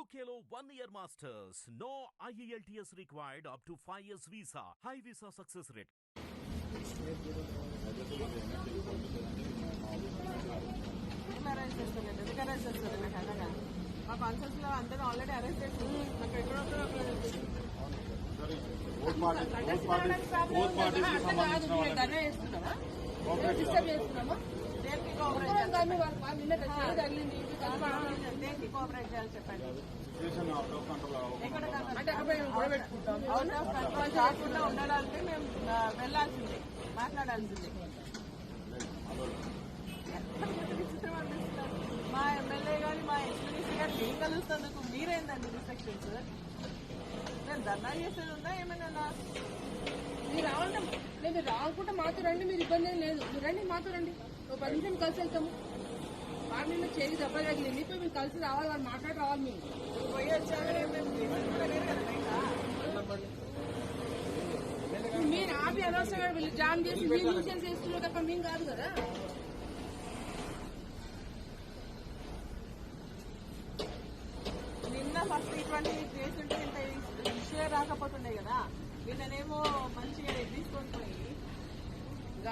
UKLO one year masters. No IELTS required up to 5 years visa. High visa success rate. ఏం arrest చేస్తలేదు ఎందుకు arrest చేస్తారు నాకు అర్థం కాదు మా కాన్ఫరెన్స్లో అందరూ ఆల్రెడీ అరెస్ట్ చేసింది నాకు పార్టీ ఓట్ కోఆపరేట్ చేయాలి చెప్పండి. అవుట్ ఆఫ్ కంట్రోల్ కాకుండా మేము మాట్లాడాల్సిందే విచిత్రం అనిపిస్తున్నారు మా ఎమ్మెల్యే మా ఎక్స్పీరియన్స్ గారు ఏం కలుస్తున్నందుకు మీరేందండి రిస్ట్రిక్షన్స్ నేను ధర్నా చేసేది ఉందా? ఏమైనా మీరు రావాలంటే లేదు రావాలనుకుంటే మాతో రండి మీరు ఇబ్బంది ఏం లేదు. రండి మాతో రండి. ఒక పది నిమిషం కలిసి వెళ్తాము. వారి మీద చేసి దెబ్బ తగిలింది. ఇప్పుడు మీరు కలిసి రావాలి వాళ్ళు మాట్లాడి రావాలి. ఇప్పుడు మీరు ఆపి అనవసరంగా వీళ్ళు జామ్ చేసి మీరు న్యూసెన్స్ చేస్తున్నారు తప్ప మేము కాదు కదా. నిన్న ఫస్ట్ ఇటువంటి చేస్తుంటే ఇంత ఇష్యూ రాకపోతుండే కదా. వీళ్ళనేమో మంచిగా తీసుకొని పోయి